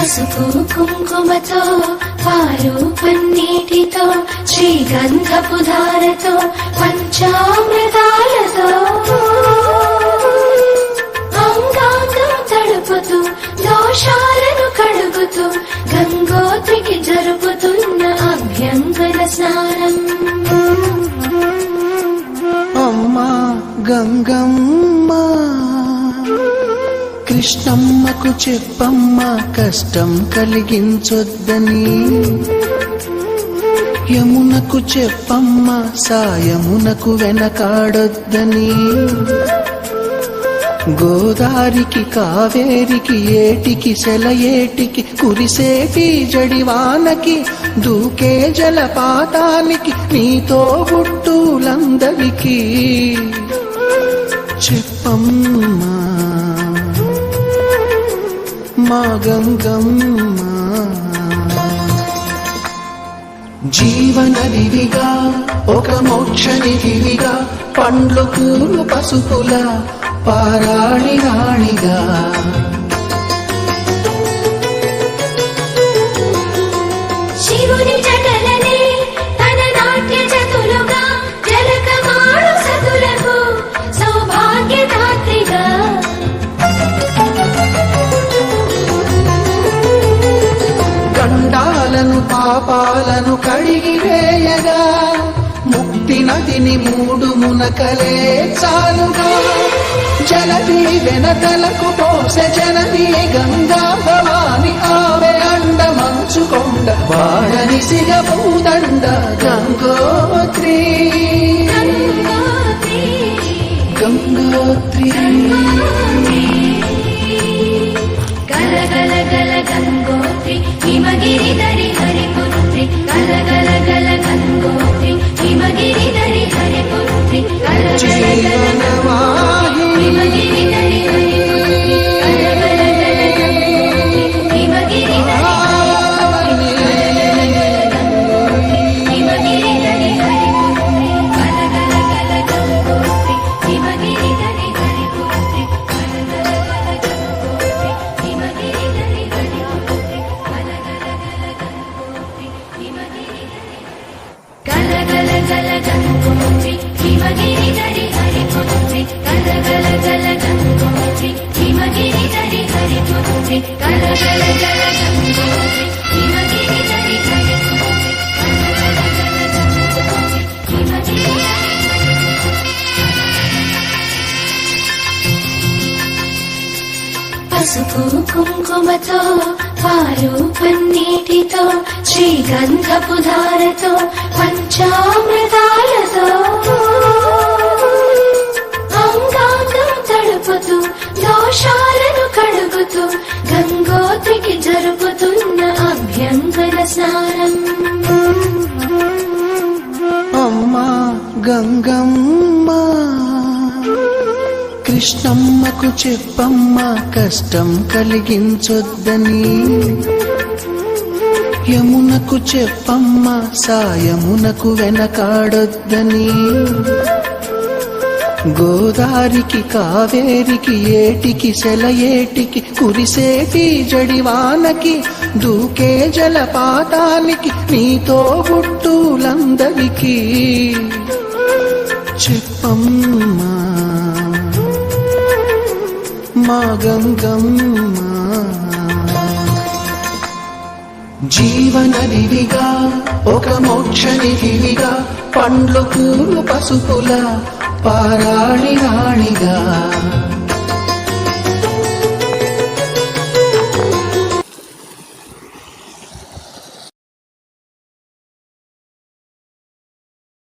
పసుపు కుంకుమతో పాలు పన్నీటితో శ్రీగంధపు ధారతో పంచామృతాలతో. అంగాంగం తడుపుతూ దోషాలను కడుగుతూ గంగోత్రికి జరుపుతున్న అభ్యంగన స్నానం. అమ్మా గంగమ్మ. కృష్ణమ్మకు చెప్పమ్మ కష్టం కలిగించొద్దని. యమునకు చెప్పమ్మ సాయమునకు వెనకాడొద్దని. గోదారికి కావేరికి ఏటికి సెలయేటికి కురిసేటి జడివానకి దూకే జలపాతానికి నీతో గుట్టులందరికీ చెప్పమ్మా. మా గంగమ్మ జీవనదివిగా ఒక మోక్ష నిధివిగా పండ్లు పూలు పసుపుల పారాణి రాణిగా. పాపాలను కడిగి వేయగా ముక్తి నదిని మూడు మునకలే చాలుగా. జలది వెనకలకు పోసె జనది గంగా భవాని ఆమె అండ మంచుకొండ వాడని సిగ పూదండ గంగోత్రి. గంగోత్రి, గల గల పసుపు కుంకుమతో పాలు పన్నీటితో శ్రీగంధపు ధారతో పంచామృతాలతో. కడుగుతూ గంగోత్రికి జరుపుతున్న అభ్యంగర స్నానం. అమ్మా గంగమ్మ కృష్ణమ్మకు చెప్పమ్మ కష్టం కలిగించొద్దని. యమునకు చెప్పమ్మ సాయమునకు వెనకాడొద్దని. గోదారికి కావేరికి ఏటికి సెలయేటికి కురిసేటి జడివానకి దూకే జలపాతానికి నీతో గుట్టులందరికీ చెప్పమ్మా మా గంగమ్మా. జీవన నిధిగా ఒక మోక్ష నిధిగా పండ్లు పూలు పసుపుల பாராளி நாளிதா